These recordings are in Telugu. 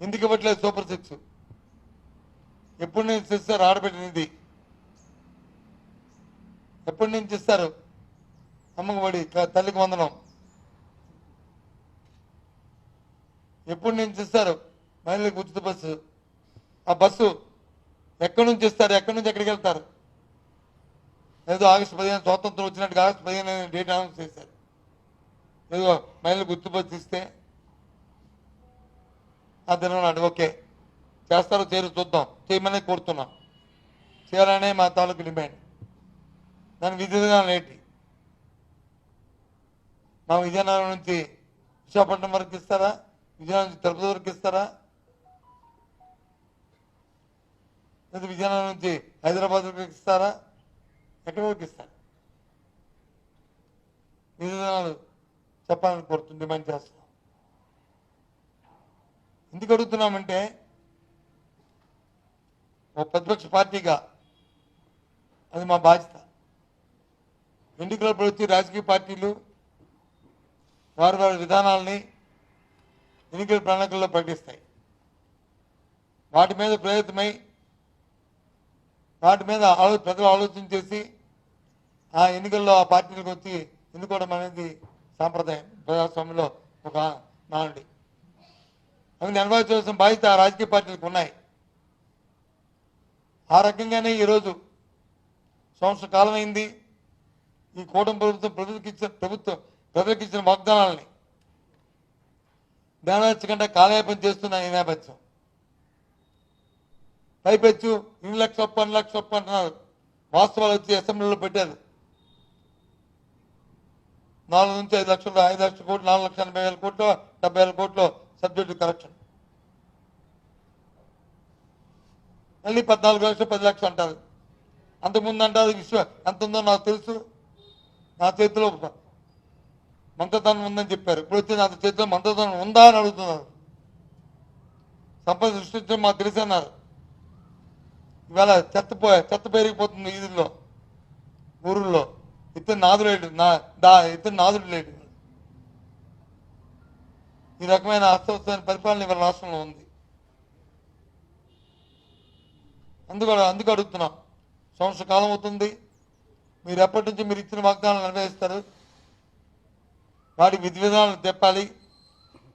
ఎందుకు ఇవ్వట్లేదు సూపర్ సిక్స్? ఎప్పుడు నుంచి ఇస్తారు ఆడబిడ్డనిది? ఎప్పటి నుంచి ఇస్తారు? అమ్మకబడి తల్లికి వందనం. ఎప్పటి నుంచి ఇస్తారు? మహిళలకు ఉచిత బస్సు. ఆ బస్సు ఎక్కడి నుంచి ఇస్తారు? ఎక్కడి నుంచి ఎక్కడికి వెళ్తారు? ఏదో ఆగస్టు పదిహేను స్వాతంత్రం వచ్చినట్టుగా ఆగస్టు పదిహేను డేట్ అనౌన్స్ చేశారు. ఏదో మహిళలకు ఉచిత బస్సు ఇస్తే ఆ దినం ఓకే. చేస్తారో చేరు చూద్దాం. చేయమని కోరుతున్నాం. చేయాలనే మా తాలూకు డిమాండ్. దాని విధిగా లేటి ఏంటి? మా విజయనగరం నుంచి విశాఖపట్నం వరకు ఇస్తారా? విజయనగరం నుంచి తిరుపతి వరకు ఇస్తారా? లేదా విజయనగరం నుంచి హైదరాబాద్ వరకు ఇస్తారా? ఎక్కడి వరకు ఇస్తారు? విధానాలు చెప్పాలని కోరుతుంది డిమాండ్ చేస్తాను ఎందుకు అడుగుతున్నామంటే ఒక ప్రతిపక్ష పార్టీగా అది మా బాధ్యత. ఎన్నికలప్పుడు వచ్చి రాజకీయ పార్టీలు వారి వారి విధానాలని ఎన్నికల ప్రణాళికల్లో ప్రకటిస్తాయి. వాటి మీద ప్రేరితమై వాటి మీద ఆలో ప్రజలు ఆలోచన చేసి ఆ ఎన్నికల్లో ఆ పార్టీలకు వచ్చి ఎన్నుకోవడం అనేది సాంప్రదాయం. ప్రజాస్వామ్యంలో ఒక నానుడి. అవి నెరవేర్చవలసిన బాధ్యత ఆ రాజకీయ పార్టీలకు ఉన్నాయి. ఆ రకంగానే ఈరోజు సంవత్సర కాలం అయింది. ఈ కూటమి ప్రభుత్వం ప్రజలకు ఇచ్చిన ప్రభుత్వం ప్రజలకు ఇచ్చిన వాగ్దానాలని నెరవేర్చకుండా కాలయాపం చేస్తున్న ఈ నేపథ్యం. పైపెచ్చు ఇన్ని లక్షలు ఒప్పు అన్ని లక్షల అంటున్నారు. వాస్తవాలు వచ్చి అసెంబ్లీలో పెట్టారు. నాలుగు నుంచి ఐదు లక్షలు ఐదు లక్షల కోట్లు నాలుగు లక్షల ఎనభై వేల కోట్లు డెబ్బై వేల కోట్లు సబ్జెక్టు కరెక్షన్ మళ్ళీ పద్నాలుగు లక్షలు పది లక్షలు అంటారు. అంతకుముందు అంటారు విశ్వ ఎంత ఉందో నాకు తెలుసు. నా చేతిలో మంత్రదానం ఉందని చెప్పారు. ఇప్పుడు వచ్చి నా చేతిలో మంత్రదానం ఉందా అని అడుగుతున్నారు. సంపద సృష్టించడం మాకు తెలుసు అన్నారు. ఇవాళ చెత్త పో చెత్త పెరిగిపోతుంది వీధుల్లో ఊరుల్లో ఇతను నాదుడు లేడు. నా దా ఇతను నాదుడు లేడు. ఈ రకమైన అస్తవ్యస్తమైన పరిపాలన ఇవాళ రాష్ట్రంలో ఉంది. అందుకు అందుకు అడుగుతున్నాం. సంవత్సర కాలం అవుతుంది. మీరు ఎప్పటి నుంచి మీరు ఇచ్చిన వాగ్దానాలు నిర్వహిస్తారు వాటి విధి విధానాలు చెప్పాలి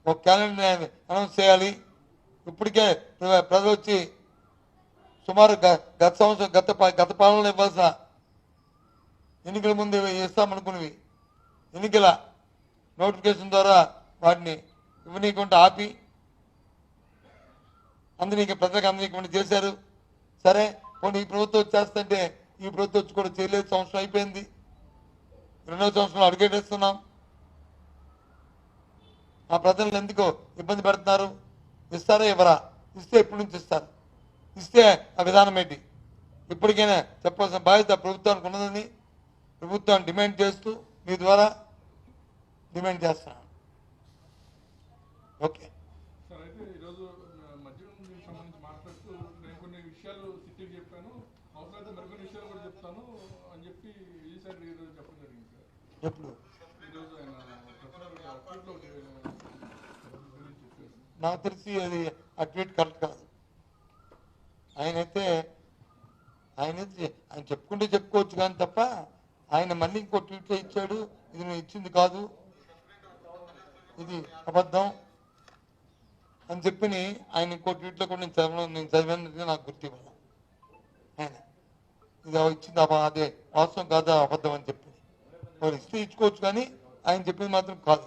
ఒక క్యాలెండర్ అనౌన్స్ చేయాలి. ఇప్పటికే ప్రజలు వచ్చి సుమారు గ- గత సంవత్సరం గత గత పాలనలో ఇవ్వాల్సిన ఎన్నికల ముందు ఇస్తామనుకున్నవి. ఎన్నికల నోటిఫికేషన్ ద్వారా వాటిని ఇవ్వనీయకుండా ఆపి అందరికీ ప్రజలకు అందరికీ చేశారు. సరే పోనీ ఈ ప్రభుత్వం వచ్చేస్తుంటే ఈ ప్రభుత్వం వచ్చి కూడా చేయలేదు సంవత్సరం అయిపోయింది. రెండవ సంవత్సరం అడుగేటేస్తున్నాం ఆ ప్రజలను ఎందుకో ఇబ్బంది పెడుతున్నారు? ఇస్తారా ఇవ్వరా? ఇస్తే ఎప్పటి నుంచి ఇస్తారు? ఇస్తే ఆ విధానం ఏంటి? ఇప్పటికైనా చెప్పాల్సిన బాధ్యత ప్రభుత్వానికి ఉన్నదని ప్రభుత్వాన్ని డిమాండ్ చేస్తూ మీ ద్వారా డిమాండ్ చేస్తున్నాను. ఓకే. సార్ అయితే ఈరోజు మద్యం సంబంధించి మాట్లాడుతూ నేను కొన్ని విషయాలు సిట్టికి చెప్పాను. అవసరమైతే మరికొన్ని విషయాలు కూడా చెప్తాను అని చెప్పి ఈ సైడ్ ఈరోజు చెప్పడం జరిగింది సార్. ఎప్పుడు? ఈరోజు ఆయన ప్రసాద్ ట్వీట్లో ఒకటి గురించి చెప్పారు. నాకు తెలిసి అది ఆ ట్వీట్ కరెక్ట్ కాదు. ఆయనైతే ఆయన ఆయన చెప్పుకుంటే చెప్పుకోవచ్చు కానీ తప్ప ఆయన మళ్ళీ ఇంకో ట్వీట్ ఇచ్చాడు ఇది నువ్వు ఇచ్చింది కాదు. ఇది అబద్ధం. అని చెప్పి ఆయన ఇంకో ట్వీట్లో కూడా నేను చదవడం నేను చదివినది నాకు గుర్తు ఇవ్వాలి. ఆయన. ఇది ఇచ్చింది అదే వాస్తవం కాదా అబద్ధం అని చెప్పి వాళ్ళు ఇస్తే ఇచ్చుకోవచ్చు కానీ ఆయన చెప్పింది మాత్రం కాదు.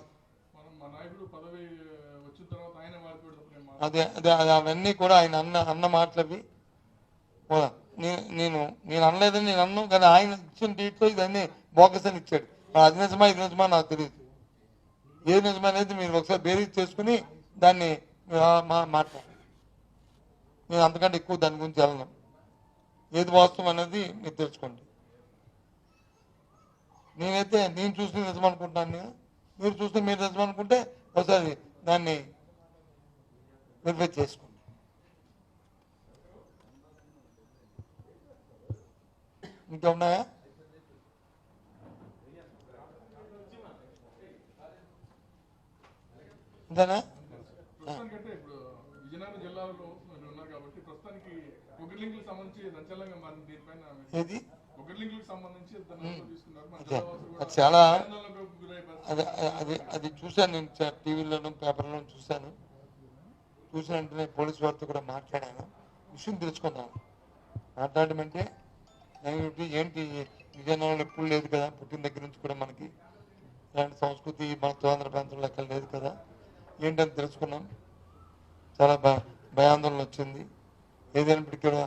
అదే అదే అవన్నీ కూడా ఆయన అన్న అన్న మాటలు అవి ఓ, నే- నేను నేను అనలేదని నేను అన్నాను కానీ ఆయన ఇచ్చిన డీట్లో ఇదన్నీ బోకస్ అని ఇచ్చాడు. అది నిజమా ఇది నిజమా నాకు తెలియదు ఏది నిజమా అనేది మీరు ఒకసారి బేరీజ్ చేసుకుని దాన్ని ఆ, మా నేను అంతకంటే ఎక్కువ దాని గురించి వెళ్ళను. ఏది వాస్తవం అనేది మీరు తెలుసుకోండి. నేనైతే నేను చూస్తే నిజం మీరు చూస్తే మీరు నిజం అనుకుంటే ఒకసారి దాన్ని వెరిఫై చేసుకోండి. ఇంకా ఉన్నాయా ఇంతేనా? ప్రస్తుతానికంటే ఇప్పుడు విజయనగరం జిల్లాలో ఉన్నారు కాబట్టి ప్రస్తుతానికి సంబంధించి సంచలనంగా దీనిపైన ఏది? సంబంధించి తీసుకున్నారు. చాలా. అది అది చూశాను నేను టీవీలోను పేపర్లోను చూశాను. చూసిన వెంటనే పోలీస్ వారితో కూడా మాట్లాడాను. విషయం తెలుసుకున్నాను మాట్లాడమంటే ఏంటి విజయనగరంలో ఎప్పుడు లేదు కదా? పుట్టిన దగ్గర నుంచి కూడా మనకి ఇలాంటి సంస్కృతి మన స్వాతంత్ర ప్రాంతంలో ఎక్కడ లేదు కదా? ఏంటని తెలుసుకున్నాం. చాలా భయ భయాందోళన వచ్చింది. ఏదైనప్పటికీ కూడా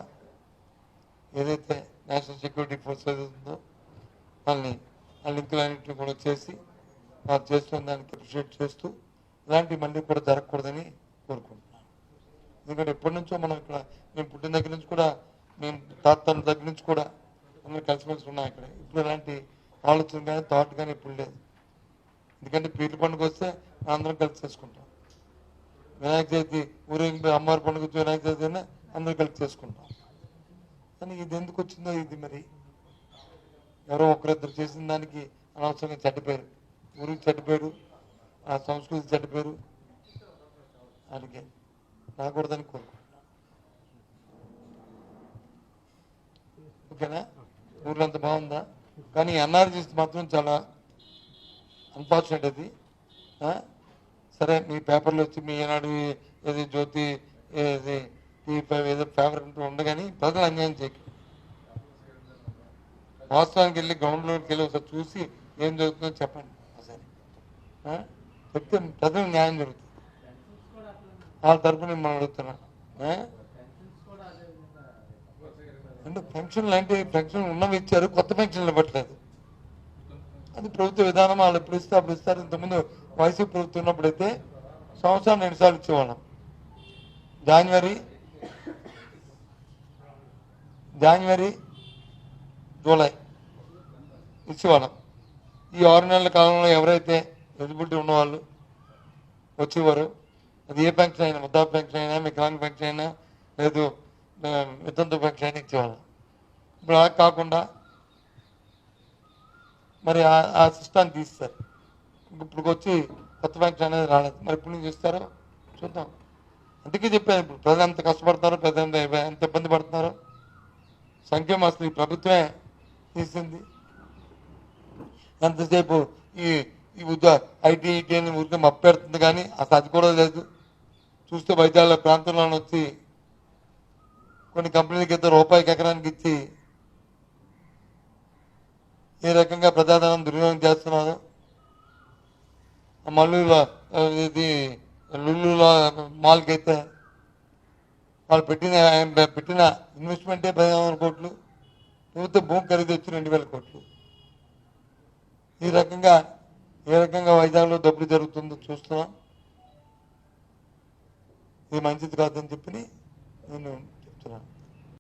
ఏదైతే నేషనల్ సెక్యూరిటీ ఫోర్స్ ఉందో వాళ్ళని ఆ లింకులన్నింటినీ కూడా చేసి వారు చేస్తున్న దానికి అప్రిషియేట్ చేస్తూ ఇలాంటివి మళ్ళీ కూడా జరగకూడదని కోరుకుంటున్నాను. ఎందుకంటే ఎప్పటి నుంచో మనం ఇక్కడ మేము పుట్టిన దగ్గర నుంచి కూడా మేము తాతల దగ్గర నుంచి కూడా అందరూ కలిసిమెలిసి ఉన్నాం ఇక్కడ. ఇప్పుడు ఇలాంటి ఆలోచన కానీ థాట్ కానీ ఇప్పుడు లేదు. ఎందుకంటే పీర్ల పండుగ వస్తే అందరం కలిసి చేసుకుంటాం. వినాయక చవితి ఊరేగింపు అమ్మవారి పండుగ వినాయక చవితి అయినా అందరం కలిసి చేసుకుంటాం. కానీ ఇది ఎందుకు వచ్చిందో ఇది మరి? ఎవరో ఒకరిద్దరు చేసిన దానికి అనవసరంగా చెడ్డపేరు. ఊరికి చెడ్డపేరు ఆ సంస్కృతి చెడ్డపేరు. అందుకే రాకూడదని కోరుకుంటున్నాను ఓకేనా? ఊర్లో అంత బాగుందా? కానీ ఎన్ఆర్జీస్ మాత్రం చాలా అన్ఫార్చునేట్ అది. సరే మీ పేపర్లో వచ్చి మీ ఏనాడు ఏది జ్యోతి ఏది ఏదో పేపర్ అంటూ ఉండగాని ప్రజలు అన్యాయం చేయండి వాస్తవానికి వెళ్ళి గ్రౌండ్లోకి వెళ్ళి ఒకసారి చూసి ఏం జరుగుతుందో చెప్పండి. ఒకసారి. చెప్తే ప్రజలకు న్యాయం జరుగుతుంది. వాళ్ళ తరపున మనం అడుగుతున్నా. అంటే పెన్షన్లు అంటే పెన్షన్ ఉన్నవి ఇచ్చారు కొత్త పెన్షన్లు ఇవ్వట్లేదు అది ప్రభుత్వ విధానం వాళ్ళు ఎప్పుడు ఇస్తే అప్పుడు ఇస్తారు. ఇంతకుముందు వైసీపీ ప్రభుత్వం ఉన్నప్పుడైతే సంవత్సరం రెండు సార్లు ఇచ్చేవాళ్ళం. జనవరి జనవరి జూలై ఇచ్చేవాళ్ళం. ఈ ఆరు నెలల కాలంలో ఎవరైతే ఎలిజిబిలిటీ ఉన్నవాళ్ళు వచ్చేవారు అది ఏ పెన్షన్ అయినా ముద్దా పెన్షన్ అయినా వికలాంగ పెన్షన్ అయినా లేదు ఆ, వితంతు పెన్షన్ అయినా ఇచ్చేవాళ్ళం. ఇప్పుడు అలా కాకుండా మరి ఆ- ఆ సిస్టాన్ని తీస్తారు ఇప్పుడు వచ్చి కొత్త ఫ్యాక్టరీ అనేది రాలేదు. మరి ఇప్పుడు నుంచి ఇస్తారో చూద్దాం. అందుకే చెప్పాను ఇప్పుడు ప్రజలు ఎంత కష్టపడతారో ప్రజలు ఎంత ఇబ్బంది పడుతున్నారో. సంక్షేమం అసలు ఈ ప్రభుత్వమే తీసింది. ఎంతసేపు ఈ ఈ ఉద్యోగ ఐటీ ఐటీ అని ఊరికే మప్పెడుతుంది కానీ అసలు అది కూడా లేదు. చూస్తే వైద్యాల ప్రాంతంలో వచ్చి కొన్ని కంపెనీలకి అయితే రూపాయికి ఎకరానికి ఇచ్చి ఏ రకంగా ప్రజాధనం దుర్వినియోగం చేస్తున్నారు. మల్లుల ఇది లుల్లుల మాల్కి అయితే వాళ్ళు పెట్టిన పెట్టిన ఇన్వెస్ట్మెంటే పదిహేను వందల కోట్లు ప్రభుత్వ భూమి ఖరీదు వచ్చి రెండు వేల కోట్లు. ఈ రకంగా ఏ రకంగా వైజాగ్లో డబ్బులు జరుగుతుందో చూస్తున్నాం. ఇది మంచిది కాదని చెప్పి నేను చెప్తున్నాను.